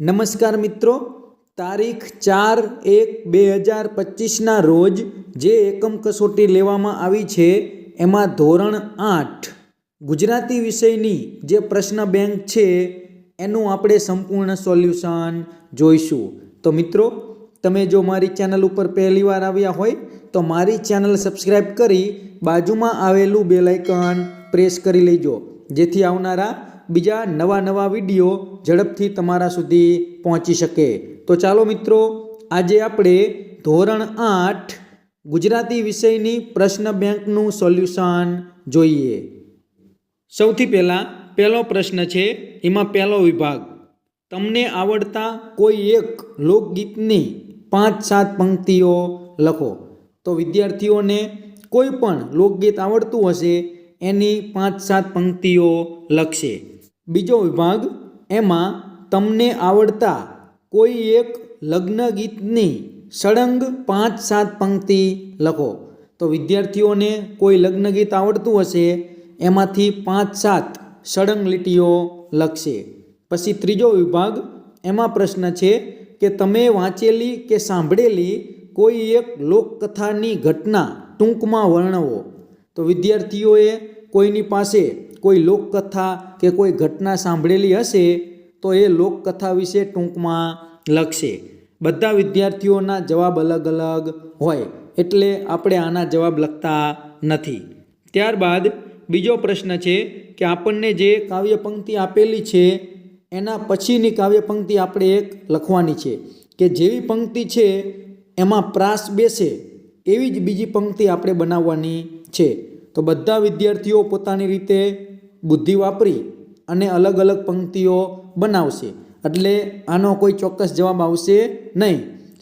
નમસ્કાર મિત્રો. તારીખ ચાર એક બે હજાર પચીસના રોજ જે એકમ કસોટી લેવામાં આવી છે, એમાં ધોરણ આઠ, ગુજરાતી વિષયની જે પ્રશ્ન બેંક છે, એનું આપણે સંપૂર્ણ સોલ્યુશન જોઈશું. તો મિત્રો, તમે જો મારી ચેનલ ઉપર પહેલીવાર આવ્યા હોય, તો મારી ચેનલ સબસ્ક્રાઈબ કરી બાજુમાં આવેલું બેલાઇકન પ્રેસ કરી લેજો. જેથી આવનારા બીજા નવા નવા વીડિયો ઝડપથી તમારા સુધી પહોંચી શકે. તો ચાલો મિત્રો, આજે આપણે ધોરણ આઠ ગુજરાતી વિષયની પ્રશ્ન બેંકનું સોલ્યુશન જોઈએ. સૌથી પહેલાં, પહેલો પ્રશ્ન છે, એમાં પહેલો વિભાગ. તમને આવડતા કોઈ એક લોકગીતની પાંચ સાત પંક્તિઓ લખો. તો વિદ્યાર્થીઓને કોઈ પણ લોકગીત આવડતું હશે, એની પાંચ સાત પંક્તિઓ લખશે. બીજો વિભાગ, એમાં તમને આવડતા કોઈ એક લગ્ન ગીતની સળંગ પાંચ સાત પંક્તિ લખો. તો વિદ્યાર્થીઓને કોઈ લગ્ન ગીત આવડતું હશે, એમાંથી પાંચ સાત સળંગ લીટીઓ લખશે. પછી ત્રીજો વિભાગ, એમાં પ્રશ્ન છે કે તમે વાંચેલી કે સાંભળેલી કોઈ એક લોકકથાની ઘટના ટૂંકમાં વર્ણવો. તો વિદ્યાર્થીઓએ કોઈની પાસે કોઈ લોકકથા કે કોઈ ઘટના સાંભળેલી હશે, તો એ લોકકથા વિશે ટૂંકમાં લખશે. બધા વિદ્યાર્થીઓના જવાબ અલગ અલગ હોય, એટલે આપણે આના જવાબ લખતા નથી. ત્યારબાદ બીજો પ્રશ્ન છે કે આપણને જે કાવ્ય પંક્તિ આપેલી છે, એના પછીની કાવ્ય પંક્તિ આપણે એક લખવાની છે કે જેવી પંક્તિ છે, એમાં પ્રાસ બેસે, એવી જ બીજી પંક્તિ આપણે બનાવવાની છે. તો બધા વિદ્યાર્થીઓ પોતાની રીતે બુદ્ધિ વાપરી અને અલગ અલગ પંક્તિઓ બનાવશે. એટલે આનો કોઈ ચોક્કસ જવાબ આવશે નહીં.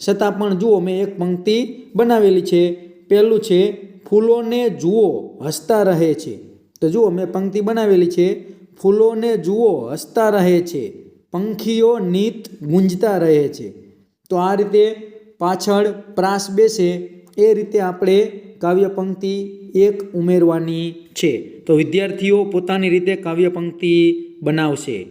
છતાં પણ જુઓ, મેં એક પંક્તિ બનાવેલી છે. પહેલું છે, ફૂલોને જુઓ, હસતા રહે છે. તો જુઓ, મેં પંક્તિ બનાવેલી છે, ફૂલોને જુઓ, હસતા રહે છે. પંખીઓ નીત ગુંજતા રહે છે. તો આ રીતે પાછળ પ્રાસ બેસે. એ રીતે આપણે કાવ્ય પંક્તિ એક ઉમેરવાની છે. તો વિદ્યાર્થીઓ પોતાની રીતે કાવ્ય પંક્તિ બનાવશે.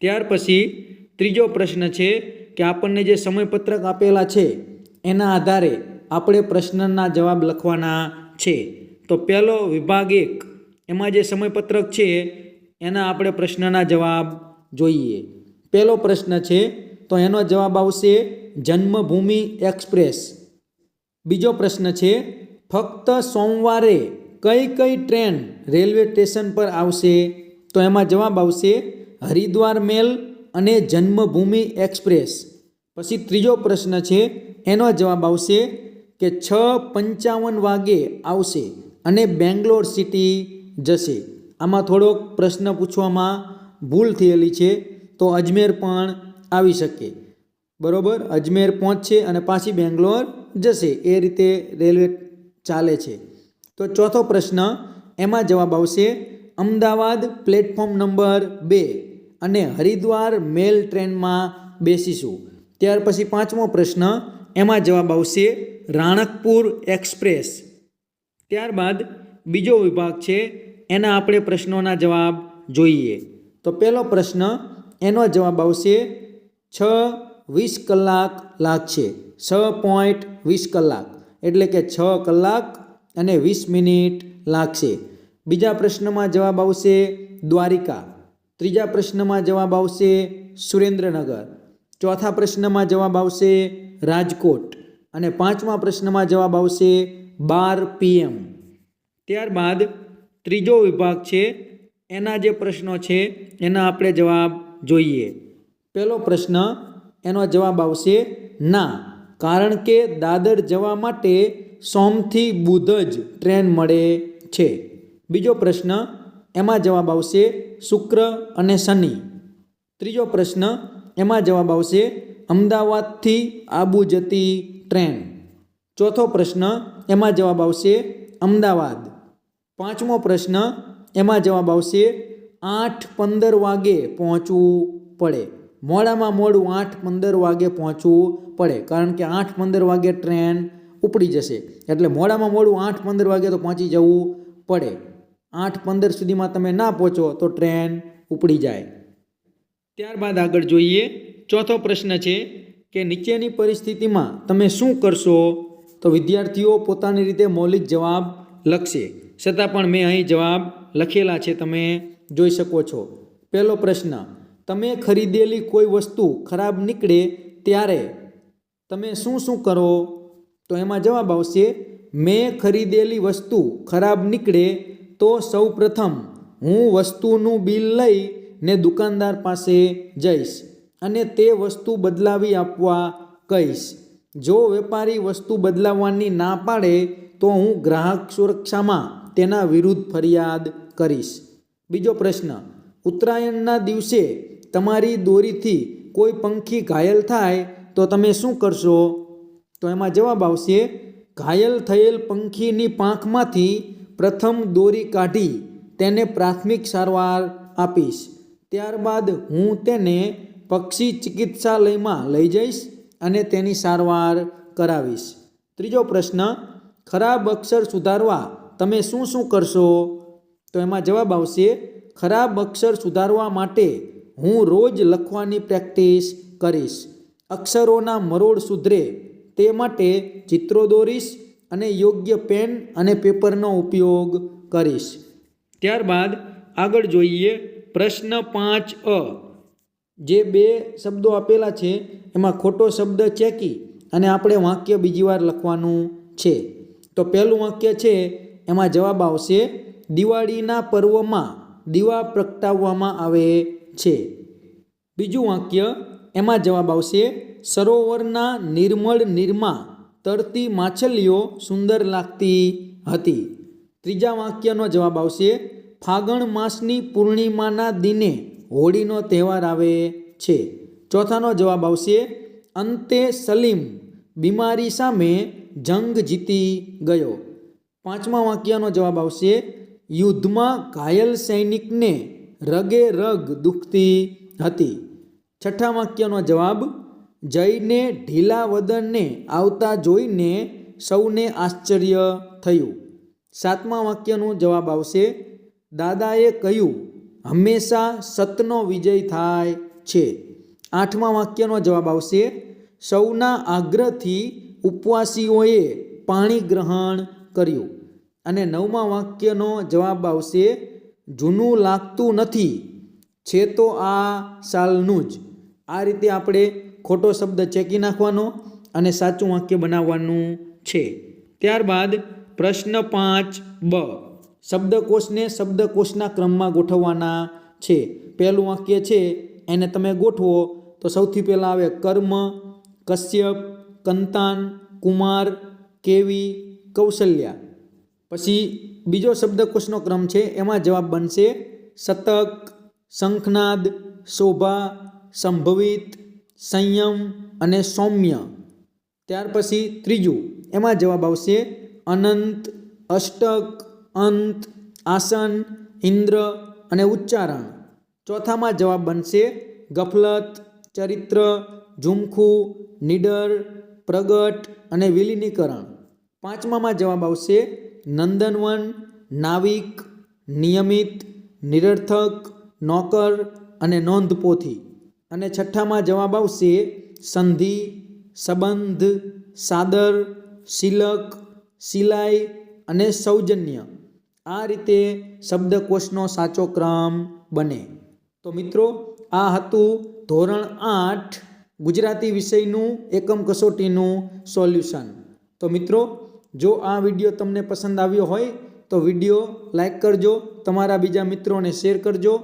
ત્યાર પછી ત્રીજો પ્રશ્ન છે કે આપણને જે સમયપત્રક આપેલા છે, એના આધારે આપણે પ્રશ્નના જવાબ લખવાના છે. તો પહેલો વિભાગ એક, એમાં જે સમયપત્રક છે, એના આપણે પ્રશ્નના જવાબ જોઈએ. પહેલો પ્રશ્ન છે, તો એનો જવાબ આવશે જન્મભૂમિ એક્સપ્રેસ. બીજો પ્રશ્ન છે ફક્ત સોમવારે કઈ કઈ ટ્રેન રેલવે સ્ટેશન પર આવશે તો એમાં જવાબ આવશે હરિદ્વાર મેલ અને જન્મભૂમિ એક્સપ્રેસ. પછી ત્રીજો પ્રશ્ન છે, એનો જવાબ આવશે કે છ પંચાવન વાગે આવશે અને બેંગ્લોર સિટી જશે. આમાં થોડોક પ્રશ્ન પૂછવામાં ભૂલ થયેલી છે, તો અજમેર પણ આવી શકે. બરોબર? અજમેર પહોંચશે અને પાછી બેંગ્લોર જશે. એ રીતે રેલવે ચાલે છે. તો ચોથો પ્રશ્ન એમાં જવાબ આવશે અમદાવાદ પ્લેટફોર્મ નંબર બે અને હરિદ્વાર મેલ ટ્રેનમાં બેસીશું. ત્યાર પછી પાંચમો પ્રશ્ન એમાં જવાબ આવશે રાણકપુર એક્સપ્રેસ. ત્યારબાદ બીજો વિભાગ છે એના આપણે પ્રશ્નોના જવાબ જોઈએ. તો પહેલો પ્રશ્ન એનો જવાબ આવશે છ વીસ કલાક લાગશે. છ પોઈન્ટ વીસ કલાક. એટલે કે છ કલાક અને વીસ મિનિટ લાગશે. બીજા પ્રશ્નમાં જવાબ આવશે દ્વારિકા. ત્રીજા પ્રશ્નમાં જવાબ આવશે સુરેન્દ્રનગર. ચોથા પ્રશ્નમાં જવાબ આવશે રાજકોટ. અને પાંચમા પ્રશ્નમાં જવાબ આવશે બાર પીએમ ત્યારબાદ ત્રીજો વિભાગ છે, એના જે પ્રશ્નો છે, એના આપણે જવાબ જોઈએ. પહેલો પ્રશ્ન, એનો જવાબ આવશે ના. કારણ કે દાદર જવા માટે સોમથી બુધ જ ટ્રેન મળે છે. બીજો પ્રશ્ન એમાં જવાબ આવશે શુક્ર અને શનિ. ત્રીજો પ્રશ્ન એમાં જવાબ આવશે અમદાવાદથી આબુ જતી ટ્રેન. ચોથો પ્રશ્ન એમાં જવાબ આવશે અમદાવાદ. પાંચમો પ્રશ્ન એમાં જવાબ આવશે આઠ પંદર વાગે પહોંચવું પડે. મોડામાં મોડું આઠ પંદર વાગે પહોંચવું પડે, કારણ કે આઠ પંદર વાગે ટ્રેન ઉપડી જશે. એટલે મોડામાં મોડું આઠ પંદર વાગે તો પહોંચી જવું પડે. આઠ પંદર સુધીમાં તમે ના પહોંચો તો ટ્રેન ઉપડી જાય. ત્યારબાદ આગળ જોઈએ, ચોથો પ્રશ્ન છે કે નીચેની પરિસ્થિતિમાં તમે શું કરશો? તો વિદ્યાર્થીઓ પોતાની રીતે મૌલિક જવાબ લખશે. છતાં પણ મેં અહીં જવાબ લખેલા છે, તમે જોઈ શકો છો. પહેલો પ્રશ્ન તમે ખરીદેલી કોઈ વસ્તુ ખરાબ નીકળે ત્યારે તમે શું શું કરો? તો એમાં જવાબ આવશે, મેં ખરીદેલી વસ્તુ ખરાબ નીકળે તો સૌ પ્રથમ હું વસ્તુનું બિલ લઈ ને દુકાનદાર પાસે જઈશ અને તે વસ્તુ બદલાવી આપવા કહીશ. જો વેપારી વસ્તુ બદલાવવાની ના પાડે તો હું ગ્રાહક સુરક્ષામાં તેના વિરુદ્ધ ફરિયાદ કરીશ. બીજો પ્રશ્ન, ઉત્તરાયણના દિવસે તમારી દોરીથી કોઈ પંખી ઘાયલ થાય તો તમે શું કરશો? તો એમાં જવાબ આવશે, ઘાયલ થયેલ પંખીની પાંખમાંથી પ્રથમ દોરી કાઢી, તેને પ્રાથમિક સારવાર આપીશ. ત્યારબાદ હું તેને પક્ષી ચિકિત્સાલયમાં લઈ જઈશ અને તેની સારવાર કરાવીશ. ત્રીજો પ્રશ્ન, ખરાબ અક્ષર સુધારવા તમે શું શું કરશો? તો એમાં જવાબ આવશે, ખરાબ અક્ષર સુધારવા માટે હું રોજ લખવાની પ્રેક્ટિસ કરીશ. અક્ષરોના મરોડ સુધરે તે માટે ચિત્રો દોરીશ અને યોગ્ય પેન અને પેપરનો ઉપયોગ કરીશ. ત્યારબાદ આગળ જોઈએ પ્રશ્ન પાંચ અ. જે બે શબ્દો આપેલા છે, એમાં ખોટો શબ્દ ચેકી અને આપણે વાક્ય બીજી વાર લખવાનું છે. તો પહેલું વાક્ય છે, એમાં જવાબ આવશે, દિવાળીના પર્વમાં દીવા પ્રગટાવવામાં આવે છે. બીજું વાક્ય એમાં જવાબ આવશે, સરોવરના નિર્મળ નીરમાં તરતી માછલીઓ સુંદર લાગતી હતી. ત્રીજા વાક્યનો જવાબ આવશે, ફાગણ માસની પૂર્ણિમાના દિને હોળીનો તહેવાર આવે છે. ચોથાનો જવાબ આવશે, અંતે સલીમ બીમારી સામે જંગ જીતી ગયો. પાંચમા વાક્યનો જવાબ આવશે, યુદ્ધમાં ઘાયલ સૈનિકને રગે રગ દુખતી હતી. છઠ્ઠા વાક્યનો જવાબ? જઈને ઢીલા વદનને આવતા જોઈને સૌને આશ્ચર્ય થયું. સાતમા વાક્યનો જવાબ આવશે. દાદાએ કહ્યું, હંમેશા સતનો વિજય થાય છે. આઠમા વાક્યનો જવાબ આવશે. સૌના આગ્રહથી ઉપવાસીઓએ પાણી ગ્રહણ કર્યું. અને નવમા વાક્યનો જવાબ આવશે. જૂનું લાગતું નથી. છે તો આ સાલનું જ. આ રીતે આપણે ખોટો શબ્દ ચેકી નાખવાનો અને સાચું વાક્ય બનાવવાનું છે. ત્યારબાદ પ્રશ્ન પાંચ બ. શબ્દકોશને શબ્દકોશના ક્રમમાં ગોઠવવાના છે. પહેલું વાક્ય છે, એને તમે ગોઠવો. તો સૌથી પહેલાં આવે, કર્મ, કશ્યપ, કંતાન, કુમાર, કેવી, કૌશલ્યા. પછી બીજો શબ્દકોશનો ક્રમ છે, એમાં જવાબ બનશે શતક શંખનાદ, શોભા, સંભવિત, સંયમ અને સૌમ્ય. ત્યાર પછી ત્રીજું, એમાં જવાબ આવશે અનંત, અષ્ટક, અંત, આસન, ઇન્દ્ર અને ઉચ્ચારણ. ચોથામાં જવાબ બનશે ગફલત, ચરિત્ર, ઝુમખું, નિડર, પ્રગટ અને વિલીનીકરણ. પાંચમામાં જવાબ આવશે નંદનવન, નાવિક, નિયમિત, નિરર્થક, નોકર અને નોંધપોથી. અને છઠ્ઠામાં જવાબ આવશે સંધિ, સંબંધ, સાદર શિલક સિલાઈ અને સૌજન્ય. આ રીતે શબ્દકોશનો સાચો ક્રમ બને. તો મિત્રો, આ હતું ધોરણ આઠ ગુજરાતી વિષયનું એકમ કસોટીનું સોલ્યુશન. તો મિત્રો જો આ વીડિયો તમને પસંદ આવ્યો હોય, તો વીડિયો લાઈક કરજો, તમારા બીજા મિત્રોને શેર કરજો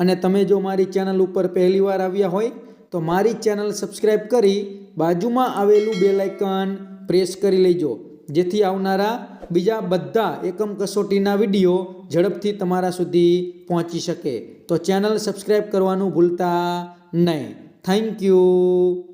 અને તમે જો મારી ચેનલ ઉપર પહેલીવાર આવ્યા હોય, તો મારી ચેનલ સબસ્ક્રાઈબ કરી બાજુમાં આવેલું બે લાઇકન પ્રેસ કરી લેજો. જેથી આવનારા બીજા બધા એકમ કસોટીના વીડિયો ઝડપથી તમારા સુધી પહોંચી શકે. તો ચેનલ સબસ્ક્રાઈબ કરવાનું ભૂલતા નહીં. Thank you.